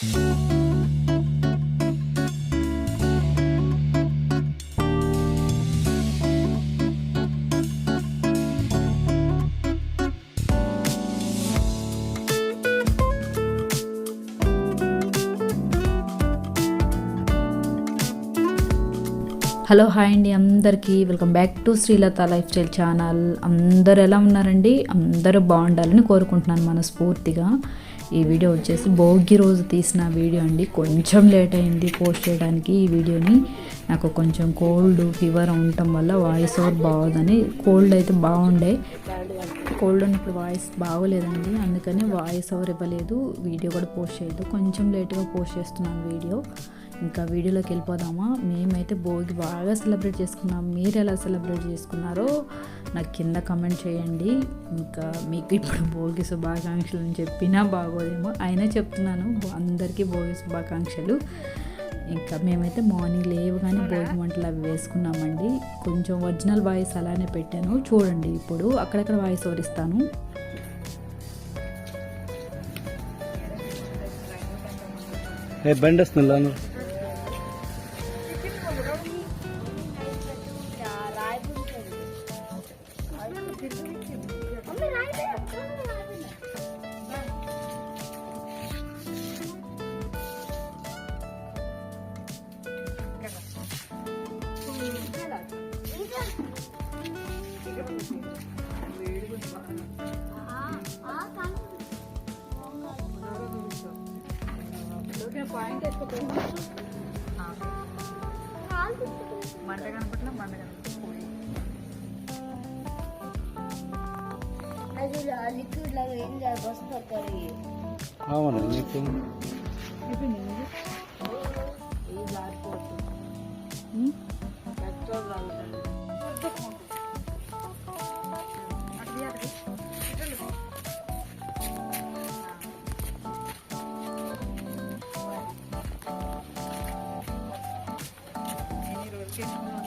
Hello hi అండి అందరికీ. Welcome back to Srilatha lifestyle channel. అందరూ ఎలా ఉన్నారండి? అందరూ బాగుండాలని కోరుకుంటున్నాను మనస్ఫూర్తిగా. ఈ వీడియో వచ్చేసి భోగి రోజు తీసిన వీడియో అండి. కొంచెం లేట్ అయింది పోస్ట్ చేయడానికి ఈ వీడియోని. నాకు కొంచెం కోల్డ్ ఫీవర్ ఉండటం వల్ల వాయిస్ ఓవర్ బాగోదని. కోల్డ్ అయితే బాగుండే. కోల్డ్ ఉన్నప్పుడు వాయిస్ బాగోలేదండి. అందుకని వాయిస్ ఓవర్ ఇవ్వలేదు. వీడియో కూడా పోస్ట్ చేయలేదు. కొంచెం లేట్గా పోస్ట్ చేస్తున్నాను వీడియో. ఇంకా వీడియోలోకి వెళ్ళిపోదామా? మేమైతే భోగి బాగా సెలబ్రేట్ చేసుకున్నాం. మీరు ఎలా సెలబ్రేట్ చేసుకున్నారో నాకు కింద కమెంట్ చేయండి. ఇంకా మీకు ఇప్పుడు భోగి శుభాకాంక్షలు అని చెప్పినా బాగోదేమో అయినా చెప్తున్నాను. అందరికీ భోగి శుభాకాంక్షలు. ఇంకా మేమైతే మార్నింగ్ లేవగానే భోగి మంటలు అవి వేసుకున్నామండి. కొంచెం ఒరిజినల్ వాయిస్ అలానే పెట్టాను. చూడండి ఇప్పుడు అక్కడక్కడ వాయిస్ ఓరిస్తాను ఏ బండి వస్తుంది లాను అది లిక్విడ్ లాగా ఏం చేయాలి బస్సు అవును నీకు 계십니다.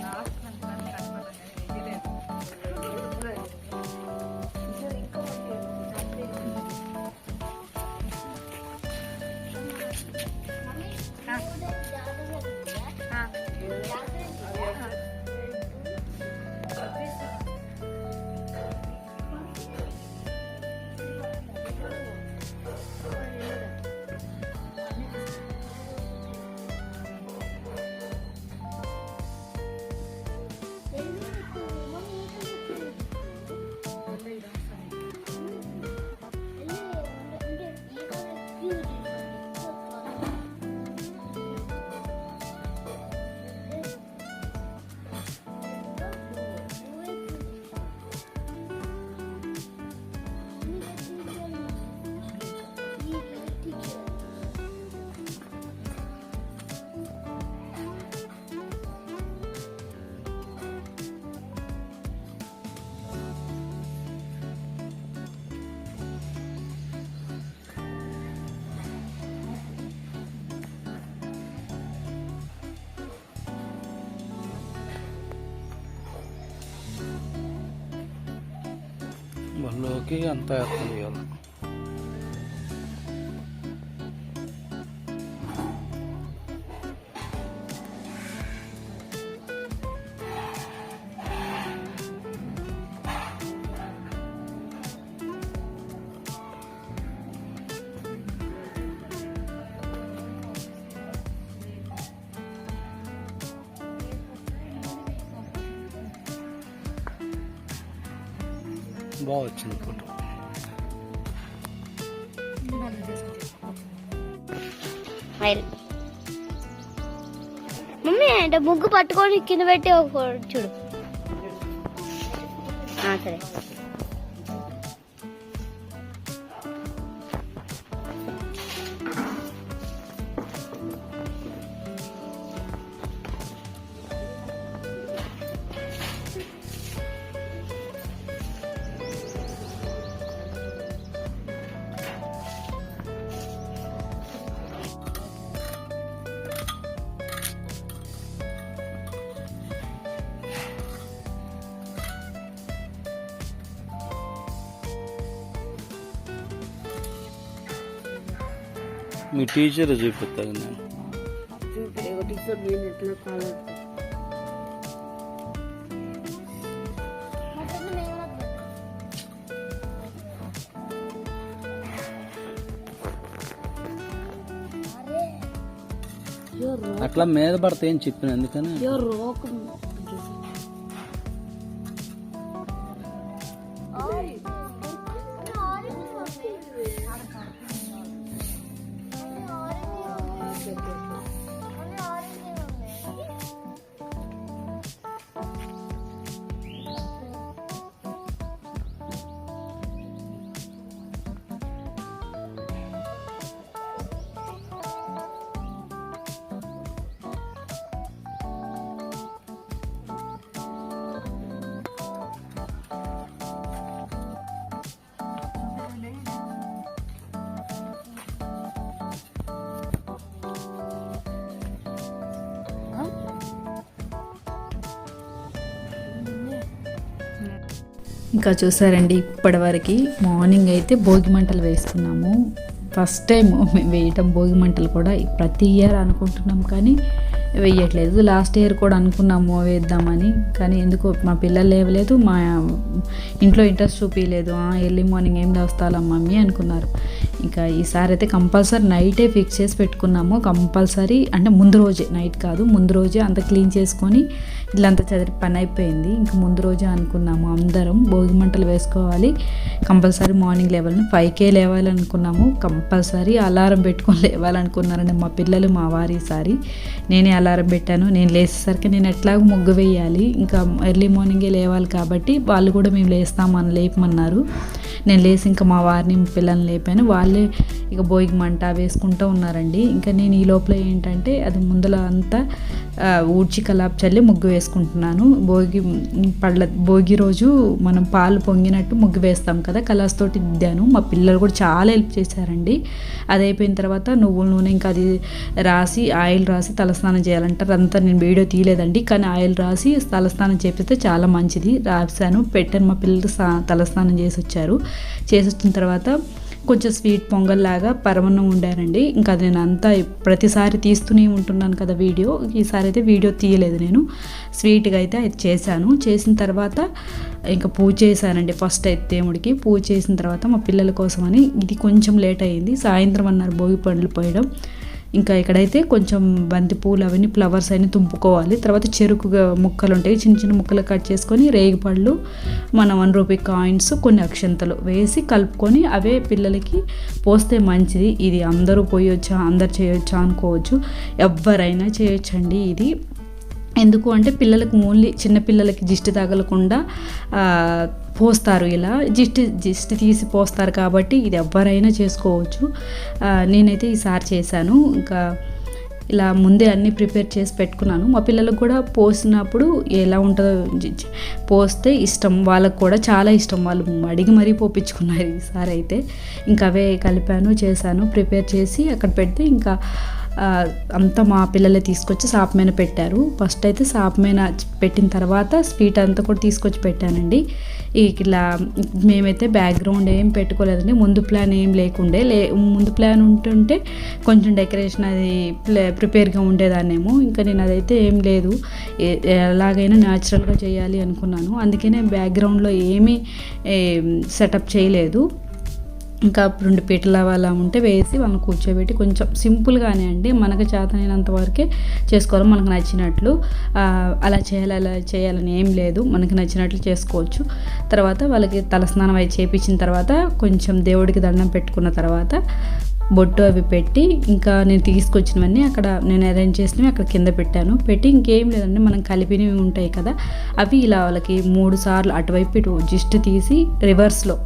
బళ్ళోకి అంత అర్థం బాగా వచ్చింది ఫోటో మమ్మీ అంటే ముగ్గు పట్టుకొని కింద పెట్టి ఒక చూడు. ఆ, సరే. మీ టీచర్ చూపిస్తాను నేను అట్లా మీద పడితే ఏం చెప్పిన ఎందుకని? ఇంకా చూసారండి ఇప్పటివరకు మార్నింగ్ అయితే భోగి మంటలు వేసుకున్నాము. ఫస్ట్ టైం మేము వేయటం భోగి మంటలు కూడా ప్రతి ఇయర్ అనుకుంటున్నాం కానీ వేయట్లేదు. లాస్ట్ ఇయర్ కూడా అనుకున్నాము వేద్దామని కానీ ఎందుకో మా పిల్లలు లేవలేదు మా ఇంట్లో ఇంట్రెస్ట్ చూపించలేదు ఎర్లీ మార్నింగ్ ఏం లేస్తాలా మమ్మీ అనుకున్నారు. ఇంకా ఈసారి అయితే కంపల్సరీ నైటే ఫిక్స్ చేసి పెట్టుకున్నాము. కంపల్సరీ అంటే ముందు రోజే నైట్ కాదు ముందు రోజే అంత క్లీన్ చేసుకొని ఇల్లంతా చదిరి పని అయిపోయింది. ఇంకా ముందు రోజే అనుకున్నాము అందరం భోగి మంటలు వేసుకోవాలి. కంపల్సరీ మార్నింగ్ లేవాలని ఫైవ్కే లేవాలనుకున్నాము. కంపల్సరీ అలారం పెట్టుకొని లేవాలనుకున్నారండి మా పిల్లలు మా వారి ఈసారి నేనే అలారం పెట్టాను. నేను లేచేసరికి నేను ఎట్లాగో ముగ్గు వేయాలి. ఇంకా ఎర్లీ మార్నింగే లేవాలి కాబట్టి వాళ్ళు కూడా మేము లేస్తామని లేపమన్నారు. నేను లేచి ఇంకా మా వారిని పిల్లల్ని లేపాను. వాళ్ళే ఇక భోగి మంట వేసుకుంటూ ఉన్నారండి. ఇంకా నేను ఈ లోపల ఏంటంటే అది ముందల అంతా ఊడ్చి కలాప్ చల్లి ముగ్గు వేసుకుంటున్నాను. భోగి పళ్ళ భోగి రోజు మనం పాలు పొంగినట్టు ముగ్గు వేస్తాం కదా కలర్స్ తోటి దిద్దాను. మా పిల్లలు కూడా చాలా హెల్ప్ చేశారండి. అది అయిపోయిన తర్వాత నువ్వుల నూనె ఇంకా అది రాసి ఆయిల్ రాసి తలస్నానం చేయాలంటారు. అంతా నేను వీడియో తీయలేదండి కానీ ఆయిల్ రాసి తలస్నానం చేపిస్తే చాలా మంచిది. రాశాను పెట్టాను. మా పిల్లలు సా- తలస్నానం చేసి వచ్చారు. చేసి వచ్చిన తర్వాత కొంచెం స్వీట్ పొంగల్ లాగా పరమన్నం ఉండారండి ఇంకా అది నేను అంతా ప్రతిసారి తీస్తూనే ఉంటున్నాను కదా వీడియో. ఈసారి అయితే వీడియో తీయలేదు నేను. స్వీట్గా అయితే అది చేశాను. చేసిన తర్వాత ఇంకా పూజ చేశానండి ఫస్ట్ అయితే దేవుడికి. పూజ చేసిన తర్వాత మా పిల్లల కోసమని ఇది కొంచెం లేట్ అయ్యింది సాయంత్రం అన్నారు భోగి పండ్లు పోయడం. ఇంకా ఇక్కడైతే కొంచెం బంతి పూలు అవన్నీ ఫ్లవర్స్ అన్ని తుంపుకోవాలి. తర్వాత చెరుకు ముక్కలు ఉంటాయి. చిన్న చిన్న ముక్కలు కట్ చేసుకొని రేగిపళ్ళు మన వన్ రూపీ కాయిన్స్ కొన్ని అక్షంతలు వేసి కలుపుకొని అవే పిల్లలకి పోస్తే మంచిది. ఇది అందరూ పోయొచ్చా అందరు చేయొచ్చా అనుకోవచ్చు. ఎవరైనా చేయొచ్చండి ఇది. ఎందుకు అంటే పిల్లలకు ఓన్లీ చిన్నపిల్లలకి దిష్టి జిష్టి తగలకుండా పోస్తారు ఇలా. జిస్ట్ జిస్ట్ తీసి పోస్తారు కాబట్టి ఇది ఎవరైనా చేసుకోవచ్చు. నేనైతే ఈసారి చేశాను. ఇంకా ఇలా ముందే అన్నీ ప్రిపేర్ చేసి పెట్టుకున్నాను. మా పిల్లలకు కూడా పోసినప్పుడు ఎలా ఉంటుందో పోస్తే ఇష్టం. వాళ్ళకు కూడా చాలా ఇష్టం. వాళ్ళు అడిగి మరీ పోపించుకున్నారు ఈసారి అయితే. ఇంకా అవే కలిపాను చేశాను ప్రిపేర్ చేసి అక్కడ పెడితే ఇంకా అంతా మా పిల్లలే తీసుకొచ్చి సాప్ మీద పెట్టారు. ఫస్ట్ అయితే సాప్ మీద పెట్టిన తర్వాత స్వీట్ అంతా కూడా తీసుకొచ్చి పెట్టానండి. ఇట్లా మేమైతే బ్యాక్గ్రౌండ్ ఏం పెట్టుకోలేదండి. ముందు ప్లాన్ ఏం లేకుండే. లే ముందు ప్లాన్ ఉంటుంటే కొంచెం డెకరేషన్ అది ప్లే ప్రిపేర్గా ఉండేదాన్నేమో. ఇంకా నేను అదైతే ఏం లేదు. ఏ- ఎలాగైనా న్యాచురల్గా చేయాలి అనుకున్నాను. అందుకనే బ్యాక్గ్రౌండ్లో ఏమీ సెటప్ చేయలేదు. ఇంకా రెండు పీటలు అలా ఉంటే వేసి వాళ్ళని కూర్చోబెట్టి కొంచెం సింపుల్గానే అండి. మనకు చేతనైనంత వరకే చేసుకోవాలి. మనకు నచ్చినట్లు అలా చేయాలి అలా చేయాలని ఏం లేదు. మనకి నచ్చినట్లు చేసుకోవచ్చు. తర్వాత వాళ్ళకి తలస్నానం అవి చేపించిన తర్వాత కొంచెం దేవుడికి దండం పెట్టుకున్న తర్వాత బొట్టు అవి పెట్టి ఇంకా నేను తీసుకొచ్చినవన్నీ అక్కడ నేను అరేంజ్ చేసినవి అక్కడ కింద పెట్టాను. పెట్టి ఇంకేం లేదండి. మనం కలిపినవి ఉంటాయి కదా. అవి ఇలా వాళ్ళకి మూడు సార్లు అటువైపు ఇటు జస్ట్ తీసి రివర్స్లో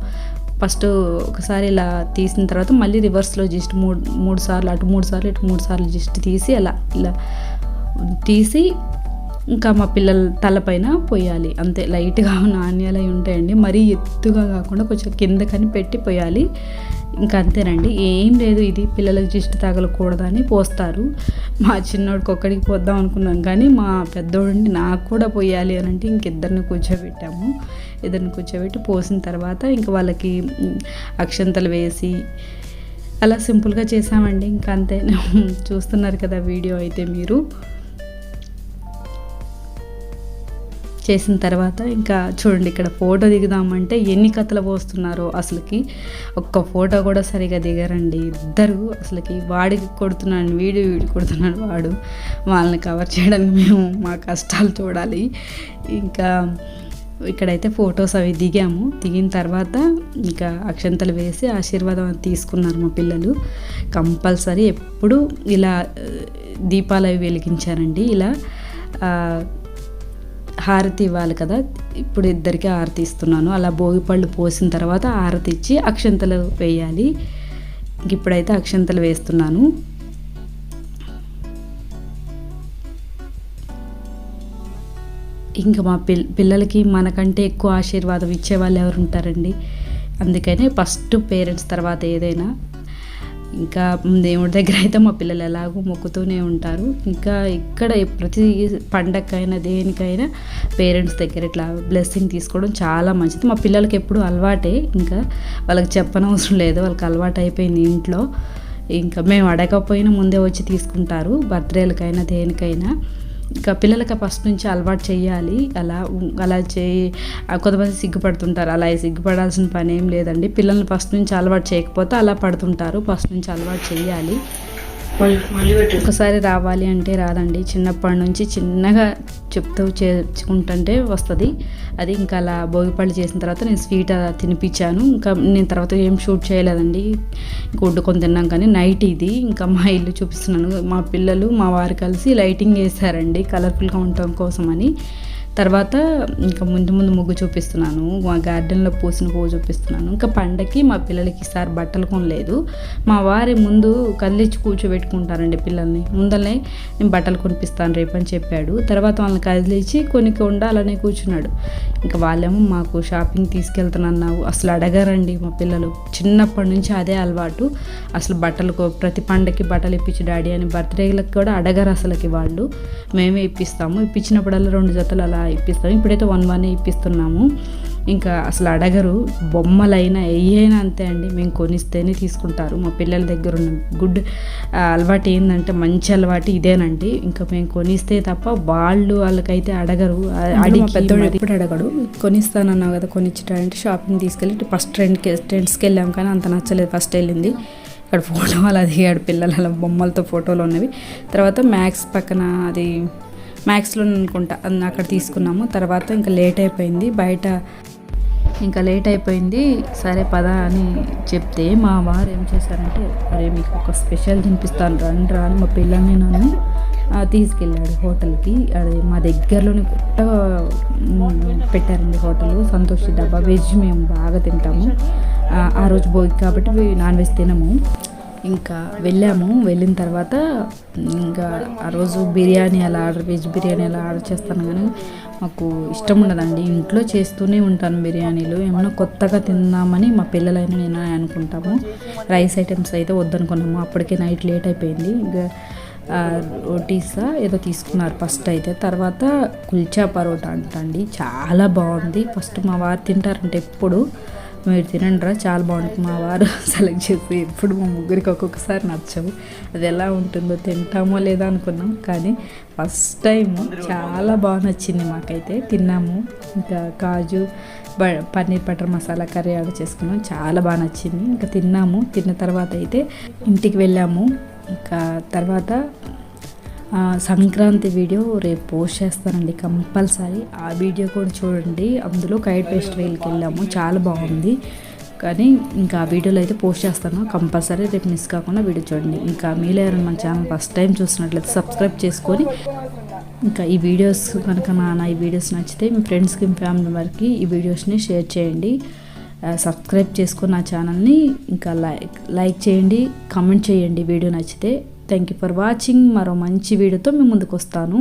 ఫస్ట్ ఒకసారి ఇలా తీసిన తర్వాత మళ్ళీ రివర్స్లో జస్ట్ మూడు మూడు సార్లు అటు మూడు సార్లు ఇటు మూడు సార్లు జస్ట్ తీసి అలా ఇలా తీసి ఇంకా మా పిల్లల తలపైన పోయాలి. అంతే లైట్గా నాణ్యాలు అవి ఉంటాయండి. మరీ ఎత్తుగా కాకుండా కొంచెం కిందకని పెట్టి పోయాలి. ఇంకా అంతేనండి. ఏం లేదు ఇది పిల్లలకు దిష్టి తగలకూడదని పోస్తారు. మా చిన్నోడికి ఒక్కడికి పోద్దాం అనుకున్నాం కానీ మా పెద్దోడిని నాకు కూడా పోయాలి అని అంటే ఇంకిద్దరిని కూర్చోబెట్టాము. ఇద్దరిని కూర్చోబెట్టి పోసిన తర్వాత ఇంకా వాళ్ళకి అక్షంతలు వేసి అలా సింపుల్గా చేసామండి. ఇంకా అంతే. చూస్తున్నారు కదా వీడియో అయితే మీరు. చేసిన తర్వాత ఇంకా చూడండి ఇక్కడ ఫోటో దిగుదామంటే ఎన్ని కథలు పోస్తున్నారో అసలుకి. ఒక్క ఫోటో కూడా సరిగా దిగరండి. ఇద్దరు అసలుకి వాడికి కొడుతున్నాను వీడు వీడు కొడుతున్నాడు వాడు. వాళ్ళని కవర్ చేయడానికి మేము మా కష్టాలు చూడాలి. ఇంకా ఇక్కడైతే ఫొటోస్ అవి దిగాము. దిగిన తర్వాత ఇంకా అక్షంతలు వేసి ఆశీర్వాదం తీసుకున్నారు మా పిల్లలు. కంపల్సరీ ఎప్పుడు ఇలా దీపాలు అవి వెలిగించారండి. ఇలా హారతి ఇవ్వాలి కదా. ఇప్పుడు ఇద్దరికి హారతి ఇస్తున్నాను. అలా భోగి పళ్ళు పోసిన తర్వాత హారతి ఇచ్చి అక్షంతలు వేయాలి. ఇప్పుడైతే అక్షంతలు వేస్తున్నాను. ఇంకా మా పిల్ పిల్లలకి మనకంటే ఎక్కువ ఆశీర్వాదం ఇచ్చే వాళ్ళు ఎవరు ఉంటారండి? అందుకనే ఫస్ట్ పేరెంట్స్ తర్వాత ఏదైనా ఇంకా దేవుడి దగ్గర అయితే మా పిల్లలు ఎలాగో మొక్కుతూనే ఉంటారు. ఇంకా ఇక్కడ ప్రతి పండగకైనా దేనికైనా పేరెంట్స్ దగ్గర ఇట్లా బ్లెస్సింగ్ తీసుకోవడం చాలా మంచిది. మా పిల్లలకి ఎప్పుడు అలవాటే. ఇంకా వాళ్ళకి చెప్పనవసరం లేదు. వాళ్ళకి అలవాటు అయిపోయింది ఇంట్లో. ఇంకా మేము అడగకపోయినా ముందే వచ్చి తీసుకుంటారు. బర్త్డేలకైనా దేనికైనా. ఇంకా పిల్లలకి ఫస్ట్ నుంచి అలవాటు చేయాలి. అలా అలా చేయి. కొంతమంది సిగ్గుపడుతుంటారు. అలా సిగ్గుపడాల్సిన పని ఏం లేదండి. పిల్లల్ని ఫస్ట్ నుంచి అలవాటు చేయకపోతే అలా పడుతుంటారు. ఫస్ట్ నుంచి అలవాటు చేయాలి. ఒకసారి రావాలి అంటే రాదండి. చిన్నప్పటి నుంచి చిన్నగా చెప్తూ చేసుకుంటుంటే వస్తుంది. అది ఇంకా అలా భోగిపళ్ళు చేసిన తర్వాత నేను స్వీట్ అలా తినిపించాను. ఇంకా నేను తర్వాత ఏం షూట్ చేయలేదండి. ఇంకా వండుకొని తిన్నాం కానీ నైట్ ఇది. ఇంకా మా ఇల్లు చూపిస్తున్నాను. మా పిల్లలు మా వారు కలిసి లైటింగ్ వేశారండి. కలర్ఫుల్గా ఉండటం కోసం అని తర్వాత ఇంకా ముందు ముందు ముగ్గు చూపిస్తున్నాను. మా గార్డెన్లో పూసిన పువ్వు చూపిస్తున్నాను. ఇంకా పండగకి మా పిల్లలకి ఈసారి బట్టలు కొనలేదు. మా వారి ముందు కదిలిచ్చి కూర్చోబెట్టుకుంటారండి పిల్లల్ని. ముందలనే నేను బట్టలు కొనిపిస్తాను రేపు అని చెప్పాడు. తర్వాత వాళ్ళని కదిలిచ్చి కొన్ని ఉండాలనే కూర్చున్నాడు. ఇంకా వాళ్ళేమో మాకు షాపింగ్ తీసుకెళ్తున్నావు అసలు అడగారండి మా పిల్లలు. చిన్నప్పటి నుంచి అదే అలవాటు. అసలు బట్టలు కొ- ప్రతి పండగకి బట్టలు ఇప్పించి డాడీ అని బర్త్డేలకు కూడా అడగరు అసలుకి వాళ్ళు. మేమే ఇప్పిస్తాము. ఇప్పించినప్పుడల్లా రెండు జతలు అలా ఇప్పిస్తాము ఇప్పుడైతే వన్ వన్ ఇప్పిస్తున్నాము. ఇంకా అసలు అడగరు. బొమ్మలైనా అయినా అంతే అండి. మేము కొనిస్తేనే తీసుకుంటారు. మా పిల్లల దగ్గర ఉన్న గుడ్ అలవాటు ఏంటంటే మంచి అలవాటు ఇదేనండి. ఇంకా మేము కొనిస్తే తప్ప వాళ్ళు వాళ్ళకైతే అడగరు. అడిగి పెద్దోడు ఎప్పుడు అడగడు కొనిస్తానన్నావు కదా కొనిచ్చడానికి షాపింగ్ తీసుకెళ్ళి ఫస్ట్ ట్రెండ్కి ట్రెండ్స్కి వెళ్ళాం కానీ అంత నచ్చలేదు ఫస్ట్ వెళ్ళింది. ఇక్కడ ఫోటో అలా దిగాడు పిల్లలు బొమ్మలతో ఫోటోలు ఉన్నవి. తర్వాత మ్యాక్స్ పక్కన అది మ్యాక్స్లో అనుకుంటా. అక్కడ తీసుకున్నాము. తర్వాత ఇంకా లేట్ అయిపోయింది. బయట ఇంకా లేట్ అయిపోయింది. సరే పదా అని చెప్తే మా వారు ఏం చేశారంటే అరే మీకు ఒక స్పెషల్ తినిపిస్తాను. రండి రా అని మా పిల్లల్ని నన్ను తీసుకెళ్ళాడు హోటల్కి. అది మా దగ్గరలోనే కొత్తగా పెట్టారండి హోటల్. సంతోష్ డబ్బా వెజ్ మేము బాగా తింటాము. ఆ, రోజు పోయి కాబట్టి నాన్ వెజ్ తినము. ఇంకా వెళ్ళాము. వెళ్ళిన తర్వాత ఇంకా ఆ రోజు బిర్యానీ అలా ఆర్డర్ వెజ్ బిర్యానీ అలా ఆర్డర్ చేస్తాను కానీ మాకు ఇష్టం ఉండదండి. ఇంట్లో చేస్తూనే ఉంటాను బిర్యానీలు. ఏమైనా కొత్తగా తిందామని మా పిల్లలైనా నేను అనుకుంటాము. రైస్ ఐటమ్స్ అయితే వద్దనుకున్నాము. అప్పటికే నైట్ లేట్ అయిపోయింది. ఇంకా రోటీసా ఏదో తీసుకున్నారు ఫస్ట్ అయితే. తర్వాత కుల్చా పరోటా అంటండి. చాలా బాగుంది. ఫస్ట్ మా వారు తింటారంటే ఎప్పుడు మీరు తినండిరా చాలా బాగుంటుంది. మా వారు సెలెక్ట్ చేసి ఎప్పుడు మా ముగ్గురికి ఒక్కొక్కసారి నచ్చవు. అది ఎలా ఉంటుందో తింటామో లేదా అనుకున్నాం. కానీ ఫస్ట్ టైం చాలా బాగా నచ్చింది మాకైతే. తిన్నాము. ఇంకా కాజు బ paneer butter masala curry order చేసుకున్నాం. చాలా బాగా నచ్చింది. ఇంకా తిన్నాము. తిన్న తర్వాత అయితే ఇంటికి వెళ్ళాము. ఇంకా తర్వాత సంక్రాంతి వీడియో రేపు పోస్ట్ చేస్తానండి కంపల్సరీ. ఆ వీడియో కూడా చూడండి. అందులో కైట్ ఫెస్టివల్కి వెళ్ళాము. చాలా బాగుంది. కానీ ఇంకా ఆ వీడియోలో అయితే పోస్ట్ చేస్తాను. కంపల్సరీ రేపు మిస్ కాకుండా వీడియో చూడండి. ఇంకా మీలో ఎవరైనా మన ఛానల్ ఫస్ట్ టైం చూసినట్లయితే సబ్స్క్రైబ్ చేసుకొని ఇంకా ఈ వీడియోస్ కనుక నా నా ఈ వీడియోస్ నచ్చితే మీ ఫ్రెండ్స్కి మీ ఫ్యామిలీ వారికి ఈ వీడియోస్ని షేర్ చేయండి. సబ్స్క్రైబ్ చేసుకుని నా ఛానల్ని ఇంకా లైక్ లైక్ చేయండి. కామెంట్ చేయండి. వీడియో నచ్చితే థ్యాంక్ యూ ఫర్ వాచింగ్ మరో మంచి వీడియోతో మీ ముందుకు వస్తాను.